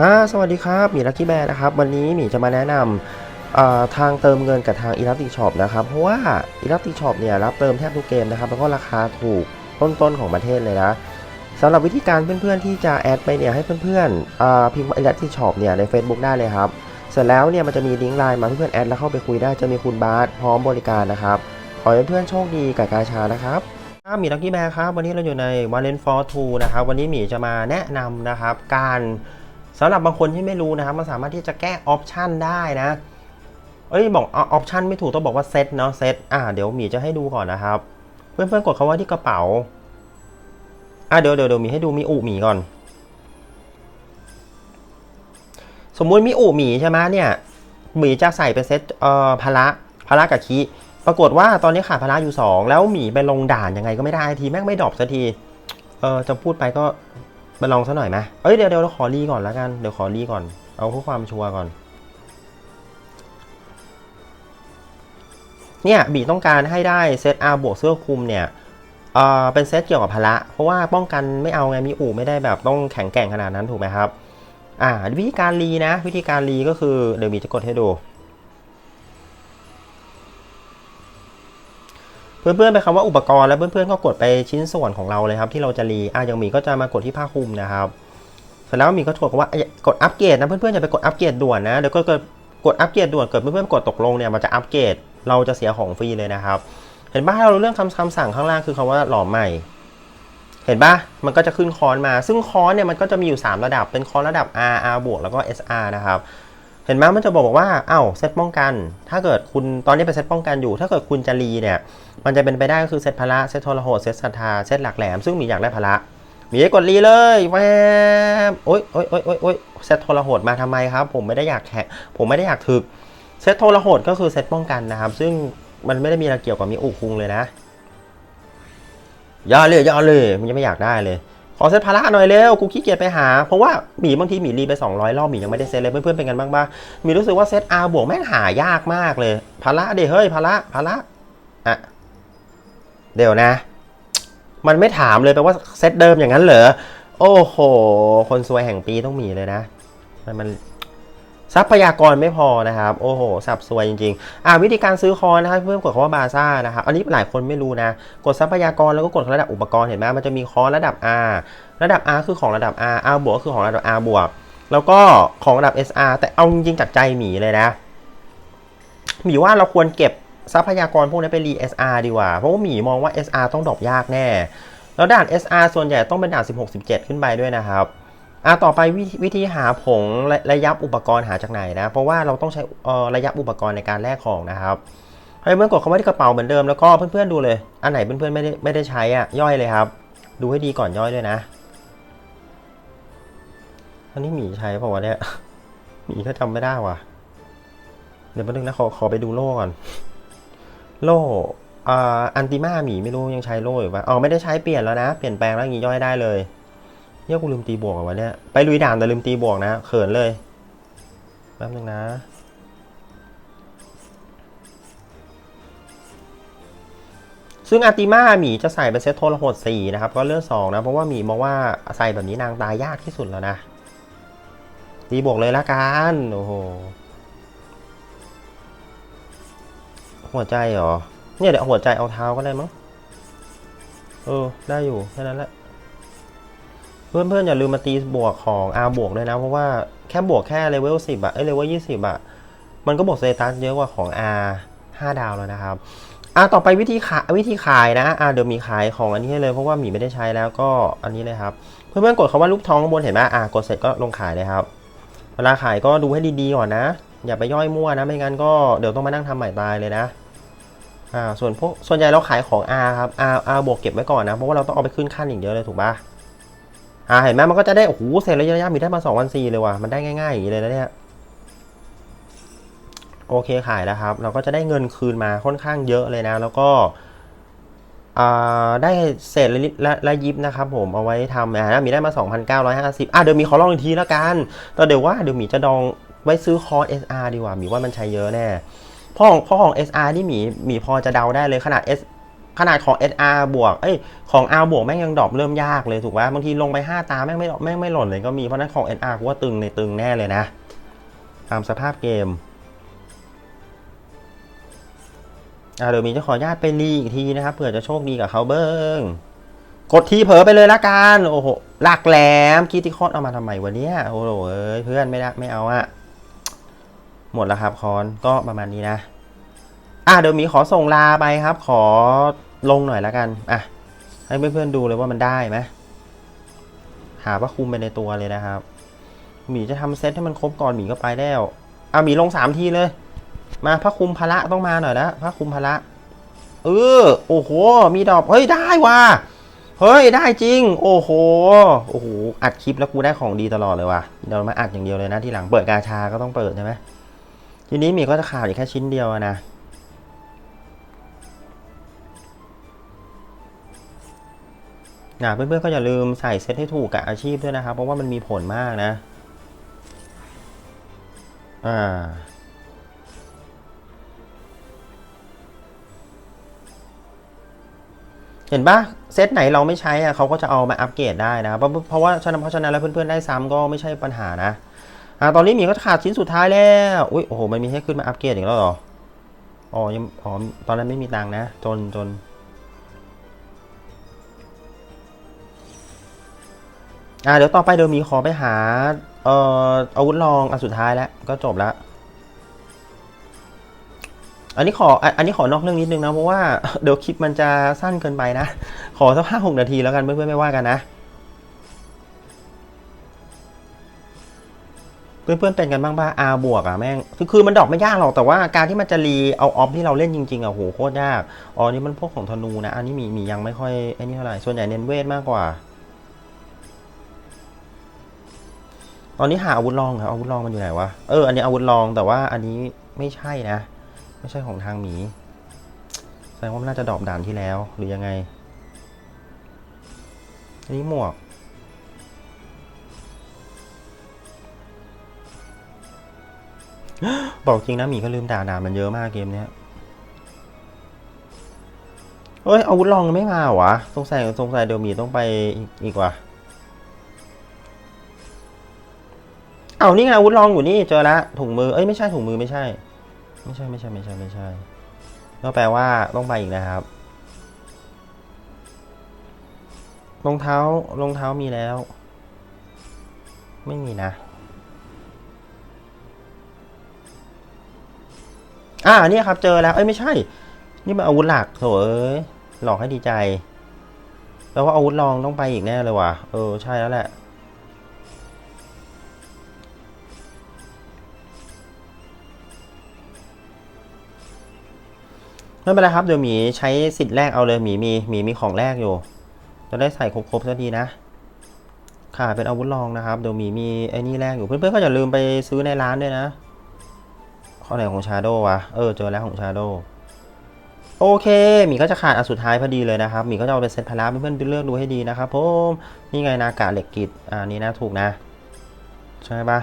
ฮะสวัสดีครับหมีลักกี้แบร์นะครับ วันนี้หมีจะมาแนะนำทางเติมเงินกับทาง e l a s t i c Shop นะครับ เพราะว่า e l a s t i c Shop เนี่ยรับเติมแทบทุกเกมนะครับ แล้วก็ราคาถูกต้นๆของประเทศเลยนะสำหรับวิธีการเพื่อนๆที่จะแอดไปเนี่ยให้เพื่อนๆอ่าพิมพ์ e l a s t i c Shop เนี่ยใน Facebook ได้เลยครับ เสร็จแล้วเนี่ยมันจะมีลิงก์ไลน์มาเพื่อนๆแอดแล้วเข้าไปคุยได้จะมีคุณบาสพร้อมบริการนะครับ ขอให้เพื่อนๆโชคดีกับกาชานะครับครับหมีลักกี้แบร์ครับวันนี้เราอยู่ใน v a l e n for 2นะครับวันนี้หมีจะมาแนะนำนะครับการ สำหรับบางคนที่ไม่รู้นะครับ มันสามารถที่จะแก้ออปชันได้นะ เอ้ยบอกออปชันไม่ถูกต้องบอกว่าเซตเนาะเซตอ่าเดี๋ยวหมีจะให้ดูก่อนนะครับ เพื่อนๆกดคาว่าที่กระเป๋า อะเดี๋ยวเดี๋ยวเดี๋ยวหมีให้ดูมีอูหมีก่อน สมมุติมีอูหมีใช่ไหมเนี่ยหมีจะใส่เป็นเซตเอ่อพละพละกับคีปรากฏว่าตอนนี้ขาดพละอยู่ 2 แล้วหมีไปลงด่านยังไงก็ไม่ได้ทีแม่งไม่ดรอปสักทีเออจะพูดไปก็ ไปลองซะหน่อยไหมเอ้ยเดี๋ยวเดี๋ยวเราขอรีก่อนแล้วกัน เดี๋ยวขอรีก่อน เอาเพื่อความชัวร์ก่อน เนี่ยบีต้องการให้ได้เซต R บวกเสื้อคลุมเนี่ยเอ่อเป็นเซตเกี่ยวกับพละ เพราะว่าป้องกันไม่เอาไงมีอู่ไม่ได้แบบต้องแข็งแกร่งขนาดนั้นถูกไหมครับ อ่าวิธีการรีนะ วิธีการรีก็คือเดี๋ยวบีจะกดให้ดู เพื่อนๆไปคำว่าอุปกรณ์แล้วเพื่อนๆก็กดไปชิ้นส่วนของเราเลยครับที่เราจะรีอะอย่างมีก็จะมากดที่ผ้าคลุมนะครับเสร็จแล้วมีก็ถกว่ากดอัปเกรดนะเพื่อนๆอย่าไปกดอัปเกรดด่วนนะเดี๋ยวก็เกิดกดอัปเกรดด่วนเกิดเพื่อนๆกดตกลงเนี่ยมันจะอัปเกรดเราจะเสียของฟรีเลยนะครับเห็นป่ะถ้าเราเรื่องคำคำสั่งข้างล่างคือคำว่าหลอมใหม่ เห็นป่ะมันก็จะขึ้นคอนมา ซึ่งคอนเนี่ยมันก็จะมีอยู่ 3 ระดับเป็นคอนระดับ R R บวกแล้วก็ SR นะครับ เห็นไหมมันจะบอกว่าอ้าวเซตป้องกัน ถ้าเกิดคุณตอนนี้เป็นเซตป้องกันอยู่ ถ้าเกิดคุณจะรีเนี่ย มันจะเป็นไปได้ก็คือเซตพละเซตโทรโหดเซตศรัทธาเซตหลักแหลมซึ่งมีอยากได้พละมีให้กดรีเลยแวบโอ๊ยโอ๊ยโอ๊ยโอ๊ยโอ๊ยเซตโทรโหดมาทำไมครับ ผมไม่ได้อยากแข่ผมไม่ได้อยากถึกเซตโทรโหดก็คือเซตป้องกันนะครับ ซึ่งมันไม่ได้มีอะไรเกี่ยวกับมีอุคุงเลยนะอย่าเลยอย่าเลยมันยังไม่อยากได้เลย ขอเซตพละหน่อยเร็วกูขี้เกียจไปหา เพราะว่าหมีบางทีหมีรีไป 200 รอบหมียังไม่ได้เซตเลยเพื่อนๆเป็นกันบ้างปะหมีรู้สึกว่าเซตอาบวกแม่งหายากมากเลยพละเดี๋ยวเฮ้ยพละพละอะเดี๋ยวนะ มันไม่ถามเลยแปลว่าเซตเดิมอย่างนั้นเหรอโอ้โห คนซวยแห่งปีต้องมีเลยนะ มันมัน ทรัพยากรไม่พอนะครับ โอ้โห สับซวยจริงๆ อ่าวิธีการซื้อคอนนะครับเพื่อกดคำว่าบาซ่านะครับ อันนี้หลายคนไม่รู้นะ กดทรัพยากรแล้วก็กดระดับอุปกรณ์เห็นไหมมันจะมีคอร์สระดับ R ระดับ R คือของระดับ R R บวกก็คือของระดับ R บวก แล้วก็ของระดับ SR แต่เอาจริงจากใจหมีเลยนะ หมีว่าเราควรเก็บทรัพยากรพวกนี้ไปรี SR ดีกว่า เพราะว่าหมีมองว่า SR ต้องดรอปยากแน่ แล้วด่าน SR ส่วนใหญ่ต้องเป็นด่าน 16 17 ขึ้นไปด้วยนะครับ อะต่อไปวิวิธีหาผงระระยับอุปกรณ์หาจากไหนนะ เพราะว่าเราต้องใช้ระยับอุปกรณ์ในการแลกของนะครับให้เพื่อนกดคำว่าที่กระเป๋าเหมือนเดิมแล้วก็เพื่อนๆดูเลย อันไหนเพื่อนๆไม่ได้ไม่ได้ใช้อะย่อยเลยครับ ดูให้ดีก่อนย่อยด้วยนะอันนี้หมีใช้เปล่าวะเนี่ยหมีก็จำไม่ได้ว่ะ เดี๋ยวแป๊บนึงนะขอขอไปดูโล่ก่อน โล่อ่าอันติมาหมีไม่รู้ยังใช้โล่อยู่ปะอ๋อไม่ได้ใช้เปลี่ยนแล้วนะ เปลี่ยนแปลงแล้วงี้ย่อยได้เลย เฮียกูลืมตีบวกเหรอวะเนี่ยไปลุยด่านแต่ลืมตีบวกนะเขินเลยแป๊บนึงนะซึ่งอาติมาหมีจะใส่เป็นเซตโทรโหด4นะครับ ก็เลือก2นะ เพราะว่าหมีมองว่าใส่แบบนี้นางตายยากที่สุดแล้วนะตีบวกเลยละกัน โอ้โห หัวใจเหรอ เนี่ยเดี๋ยวหัวใจเอาเท้าก็ได้มั้ง เออ ได้อยู่ แค่นั้นแหละ เพื่อนๆอย่าลืมมาตีบวกของ R บวกด้วยนะ เพราะว่าแค่บวกแค่เลเวล10อะเอ้ยเลเวล20อะมันก็บวกสเตตัสเยอะกว่าของ R 5 ดาวแล้วนะครับอะต่อไปวิธีขายวิธีขายนะอะเดี๋ยวมีขายของอันนี้ให้เลยเพราะว่าหมีไม่ได้ใช้แล้วก็อันนี้เลยครับ เพื่อนๆกดคำว่าลูกทองข้างบนเห็นไหมอะกดเสร็จก็ลงขายเลยครับ เวลาขายก็ดูให้ดีๆก่อนนะ อย่าไปย่อยมั่วนะ ไม่งั้นก็เดี๋ยวต้องมานั่งทำใหม่ตายเลยนะอ่าส่วนพวกส่วนใหญ่เราขายของ R ครับ R R บวกเก็บไว้ก่อนนะ เพราะว่าเราต้องเอาไปขึ้นขั้นอย่างเดียวเลยถูกปะ อ่าเห็นไหมมันก็จะได้ โอ้โหเสร็จระยะๆมีได้มา2วัน4เลยว่ะ มันได้ง่ายๆอย่างนี้เลยนะเนี่ย โอเคขายแล้วครับ เราก็จะได้เงินคืนมาค่อนข้างเยอะเลยนะ แล้วก็อ่าได้เศษละละยิบนะครับผมเอาไว้ทำอ่ามีได้มา 2,950อะเดี๋ยวมีขอลองอีกทีแล้วกันแต่เดี๋ยวว่าเดี๋ยวมีจะดองไว้ซื้อคอร์ส SR ดีกว่ามีว่ามันใช้เยอะแน่พ่อของพ่อของ SR นี่มีมีพอจะเดาได้เลยขนาด S ขนาดของ SR บวก เอ้ย ของ R บวกแม่งยังดรอปเริ่มยากเลยถูกป่ะบางทีลงไป 5 ตาแม่งไม่แม่งไม่หล่นเลยก็มี เพราะนั้นของ SR กูว่าตึงในตึงแน่เลยนะ ตามสภาพเกม อ่าเดี๋ยวมีจะขออนุญาตไปรีอีกทีนะครับเผื่อจะโชคดีกับเขาเบิ้งกดทีเผลอไปเลยละกัน โอ้โห หลักแหลมคิติคอนเอามาทำไมวะเนี่ย โอ้โหเอ้ยเพื่อนไม่ได้ไม่เอาอะหมดแล้วครับคอนก็ประมาณนี้นะอะเดี๋ยวมีขอส่งลาไปครับ ขอ ลงหน่อยละกัน อะ ให้เพื่อนๆดูเลยว่ามันได้ไหมหาว่าคุมไปในตัวเลยนะครับหมีจะทำเซตให้มันครบก่อนหมีก็ไปแล้วอะหมีลงสามทีเลย มาพระคุมพระต้องมาหน่อยนะพระคุมพระเออโอ้โห มีดอกเฮ้ยได้ว่ะเฮ้ยได้จริง โอ้โหโอ้โหอัดคลิปแล้วกูได้ของดีตลอดเลยว่ะเดี๋ยวมาอัดอย่างเดียวเลยนะที่หลังเปิดกาชาก็ต้องเปิดใช่ไหมทีนี้หมีก็จะขาดอีกแค่ชิ้นเดียวนะ นะเพื่อนๆก็อย่าลืมใส่เซตให้ถูกกับอาชีพด้วยนะครับ เพราะว่ามันมีผลมากนะ อ่าเห็นปะเซตไหนเราไม่ใช้อะเขาก็จะเอามาอัปเกรดได้นะครับเพราะเพราะว่าฉะนั้นเพราะฉะนั้นแล้วเพื่อนๆได้ซ้ำก็ไม่ใช่ปัญหานะอ่าตอนนี้มีก็ขาดชิ้นสุดท้ายแล้วอุ้ยโอ้โหมันมีให้ขึ้นมาอัปเกรดอีกแล้วเหรออ๋อยังอ๋อตอนนั้นไม่มีตังนะ จนจน อ่าเดี๋ยวต่อไปเดี๋ยวมีขอไปหาเอ่ออาวุธรองอันสุดท้ายแล้วก็จบแล้ว อันนี้ขออันอันนี้ขอนอกเรื่องนิดนึงนะเพราะว่าเดี๋ยวคลิปมันจะสั้นเกินไปนะ ขอสักห้าหกนาทีแล้วกันเพื่อนๆไม่ว่ากันนะเพื่อนๆเป็นกันบ้างบ้าอาบวกอะแม่ง คือคือมันดอกไม่ยากหรอก แต่ว่าการที่มันจะรีเอาออฟที่เราเล่นจริงๆอะโหโคตรยาก อ๋อนี่มันพวกของธนูนะ อันนี้มีมียังไม่ค่อยไอ้นี่เท่าไหร่ ส่วนใหญ่เน้นเวทมากกว่า ตอนนี้หาอาวุธรองครับอาวุธรองมันอยู่ไหนวะ เออ อันนี้อาวุธรองแต่ว่าอันนี้ไม่ใช่นะ ไม่ใช่ของทางหมี แสดงว่ามันน่าจะดอปด่านที่แล้ว หรือยังไง อันนี้หมวก บอกจริงนะหมีก็ลืมด่าด่ามันเยอะมากเกมเนี้ยเฮ้ยอาวุธลองไม่มาหรอวะสงสัยสงสัยเดี๋ยวหมีต้องไปอีกอีกว่ะ เอานี่ไงอาวุธลองอยู่นี่เจอละถุงมือเอ้ยไม่ใช่ถุงมือไม่ใช่ ไม่ใช่ไม่ใช่ไม่ใช่ไม่ใช่ก็แปลว่าต้องไปอีกนะครับรองเท้ารองเท้ามีแล้ว ไม่มีนะอ่าเนี่ยครับเจอแล้วเอ้ยไม่ใช่ นี่มันอาวุธหลักโถเอ้ยหลอกให้ดีใจแปลว่าอาวุธรองต้องไปอีกแน่เลยว่ะเออใช่แล้วแหละ ไม่เป็นไรครับเดี๋ยวหมีใช้สิทธิ์แรกเอาเลยหมีมีหมีมีของแรกอยู่ จะได้ใส่ครบๆสักทีนะค่ะเป็นอาวุธรองนะครับเดี๋ยวหมีมีไอ้นี่แรกอยู่เพื่อนๆก็อย่าลืมไปซื้อในร้านด้วยนะข้อไหนของชาโดวะเออเจอแล้วของชาโดโอเคหมีก็จะขาดอันสุดท้ายพอดีเลยนะครับหมีก็จะเอาไปเซตพาราเพื่อนๆเลือกดูให้ดีนะครับผมนี่ไงนากาเหล็กกิดอ่านี่นะถูกนะ ใช่ปะ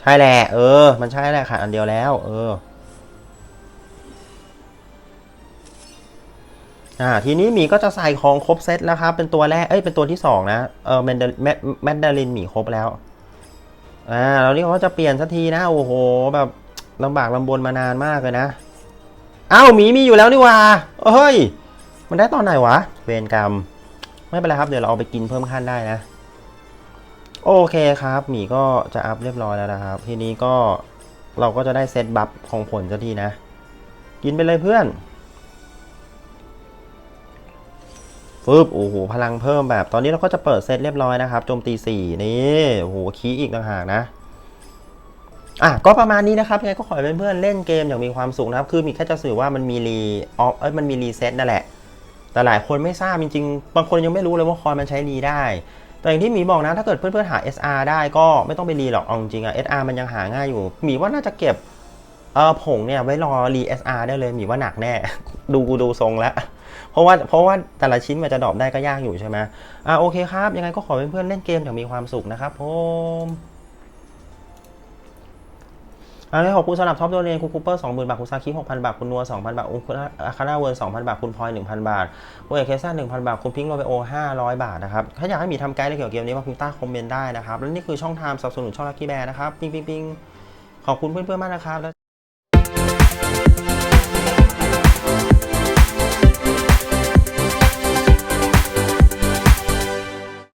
ใช่แหละเออ มันใช่แหละขาดอันเดียวแล้ว เออ อ่าทีนี้หมีก็จะใส่ของครบเซตแล้วครับ เป็นตัวแรก เอ้ย เป็นตัวที่สองนะ เออแมนเดแมดแมดดารินหมีครบแล้ว อ่าแล้วนี่เขาจะเปลี่ยนสักทีนะ โอ้โห แบบลำบากลำบนมานานมากเลยนะ อ้าวหมีมีอยู่แล้วนี่ว่าเฮ้ย มันได้ตอนไหนวะ เวรกรรม ไม่เป็นไรครับ เดี๋ยวเราเอาไปกินเพิ่มขั้นได้นะ โอเคครับ หมีก็จะอัพเรียบร้อยแล้วนะครับ ทีนี้ก็เราก็จะได้เซตบัฟของผลสักทีนะ กินไปเลยเพื่อน ฟึบโอ้โหพลังเพิ่มแบบ ตอนนี้เราก็จะเปิดเซตเรียบร้อยนะครับโจมตี 4 นี่โอ้โหคีอีกต่างหากนะอะก็ประมาณนี้นะครับยังไงก็ขอให้เพื่อนๆเล่นเกมอย่างมีความสุขนะครับ คือมีแค่จะสื่อว่ามันมีรีออฟเอ้ยมันมีรีเซ็ตนั่นแหละ แต่หลายคนไม่ทราบจริงๆ บางคนยังไม่รู้เลยว่าคอยมันใช้รีได้ แต่อย่างที่หมีบอกนะ ถ้าเกิดเพื่อนๆหา SR ได้ก็ไม่ต้องไปรีหรอกเอาจริงๆอะ SR มันยังหาง่ายอยู่หมีว่าน่าจะเก็บเออผงเนี่ยไว้รอรี SR ได้เลยหมีว่าหนักแน่ ดูกูดูทรงแล้ว เพราะว่าเพราะว่าแต่ละชิ้นมันจะดรอปได้ก็ยากอยู่ใช่ไหมอ่าโอเคครับ ยังไงก็ขอเพื่อนๆเล่นเกมอย่างมีความสุขนะครับผมอันนี้ขอบคุณสำหรับท็อปโดเนคุณคูเปอร์สองหมื่นบาท คุณซาคิหกพันบาท คุณนัวสองพันบาท คุณอาคาราเวิร์นสองพันบาท คุณพลอยหนึ่งพันบาท คุณเอกเคซ่าหนึ่งพันบาท คุณพิงค์โรเบโอห้าร้อยบาทนะครับ ถ้าอยากให้มีทำไกด์เกี่ยวกับเกมนี้มาพิมพ์ใต้คอมเมนต์ได้นะครับ และนี่คือช่องทางสนับสนุนช่องลักกี้แบร์นะครับ ปิ๊งปิ๊งปิ๊งขอบคุณเพื่อนๆมากนะครับแล้ว